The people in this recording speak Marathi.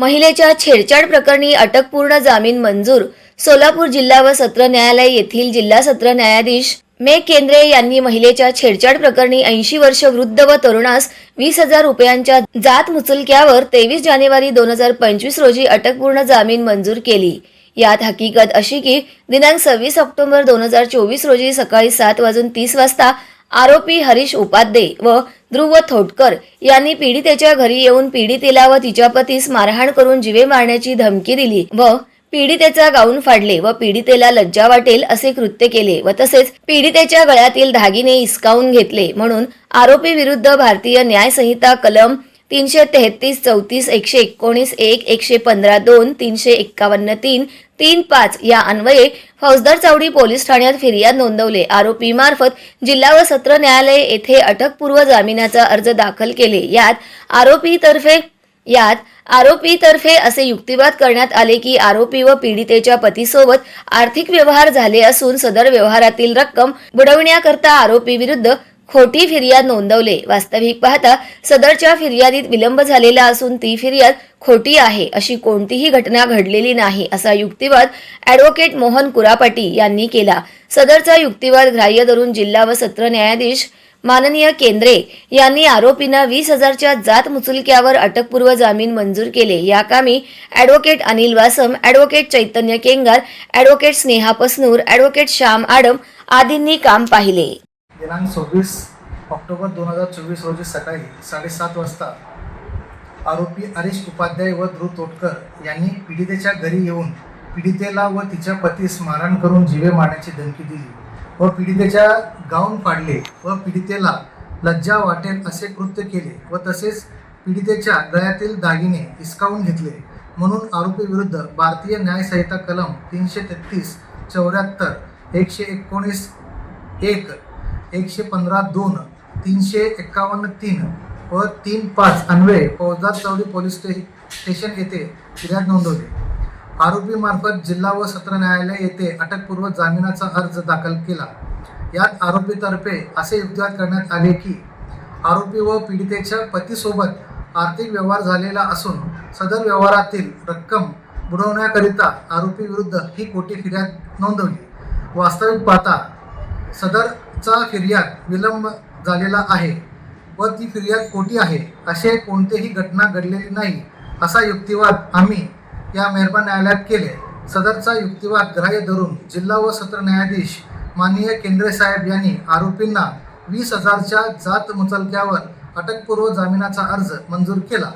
महिलेच्या छेडछाड प्रकरणी अटकपूर्ण जामीन मंजूर. सोलापूर जिल्हा व सत्र न्यायालय येथील जिल्हा सत्र न्यायाधीश मे केंद्रे यांनी महिलेच्या छेडछाड प्रकरणी ऐंशी वर्ष वृद्ध व तरुणास वीस हजार रुपयांच्या जात मुचलक्यावर तेवीस जानेवारी दोन हजार पंचवीस रोजी अटकपूर्ण जामीन मंजूर केली. यात हकीकत अशी की दिनांक सव्वीस ऑक्टोबर दोन हजार चोवीस रोजी सकाळी सात वाजून तीस वाजता आरोपी हरीश उपाध्ये व ध्रुव थोटकर यांनी पीडितेच्या घरी येऊन पीडितेला व तिच्या पतीस मारहाण करून जीवे मारण्याची धमकी दिली व पीडितेचा गाऊन फाडले व पीडितेला लज्जा वाटेल असे कृत्य केले व तसेच पीडितेच्या गळ्यातील दागिने हिसकावून घेतले म्हणून आरोपी विरुद्ध भारतीय न्यायसंहिता कलम तीनशे तेहतीस चौतीस एकशे एकोणीस एक एकशे पंधरा दोन तीनशे एक्कावन्न तीन तीन पाच या अन्वये फौजदार चावडी पोलीस ठाण्यात फिर्याद नोंदवले. आरोपी मार्फत जिल्हा व सत्र न्यायालय येथे अटकपूर्व जामिनाचा अर्ज दाखल केले. यात आरोपीतर्फे यात आरोपीतर्फे असे युक्तिवाद करण्यात आले की आरोपी व पीडितेच्या पतीसोबत आर्थिक व्यवहार झाले असून सदर व्यवहारातील रक्कम बुडवण्याकरता आरोपी विरुद्ध खोटी फिर्याद नोंदवले. वास्तविक पाहता सदरच्या फिर्यादीत विलंब झालेला असून ती फिर्याद खोटी आहे अशी कोणतीही घटना घडलेली नाही असा युक्तिवाद ॲडव्होकेट मोहन कुरापाटी यांनी केला. सदरचा युक्तिवाद ग्राह्य धरून जिल्हा व सत्र न्यायाधीश माननीय केंद्रे यांनी आरोपींना वीस हजारच्या जात मुचुलक्यावर अटकपूर्व जामीन मंजूर केले. या कामी advocate Anil Vasam advocate Chaitanya Kengar advocate Sneha Pasnur advocate Shyam Adam आदींनी काम पाहिले. दिनांक सव्वीस ऑक्टोबर दोन हजार चोवीस रोजी सकाळी साडेसात वाजता आरोपी हरीश उपाध्याय व ध्रुव तोटकर यांनी पीडितेच्या घरी येऊन पीडितेला व तिच्या पतीस मारहाण करून जीवे मारण्याची धमकी दिली व पीडितेच्या गाऊन फाडले व पीडितेला लज्जा वाटेल असे कृत्य केले व तसेच पीडितेच्या गळ्यातील दागिने हिसकावून घेतले. म्हणून आरोपी विरुद्ध भारतीय न्यायसंहिता कलम तीनशे तेहतीस चौऱ्याहत्तर एकशे एकोणीस एक एकशे पंधरा दोन तीनशे एक्कावन्न तीन व तीन पाच अन्वये फौजदार चौडी पोलीस स्टे स्टेशन येथे फिर्याद नोंदवली. आरोपीमार्फत जिल्हा व सत्र न्यायालय येथे अटकपूर्व जामिनाचा अर्ज दाखल केला. यात आरोपीतर्फे असे युक्तिवाद करण्यात आले की आरोपी व पीडितेच्या पतीसोबत आर्थिक व्यवहार झालेला असून सदर व्यवहारातील रक्कम बुडवण्याकरिता आरोपी विरुद्ध ही खोटी फिर्याद नोंदवली? वास्तविक पाहता सदर चा फिर्याद विलंब झालेला आहे व ती फिर्याद खोटी आहे असे कोणतेही घटना घडलेली नाही असा युक्तिवाद आम्ही या मेहरबान न्यायालयात केले. सदरचा युक्तिवाद ग्राह्य धरून जिल्हा व सत्र न्यायाधीश माननीय केंद्रे साहेब यांनी आरोपींना वीस हजारच्या जात मुचलक्यावर अटकपूर्व जामिनाचा अर्ज मंजूर केला.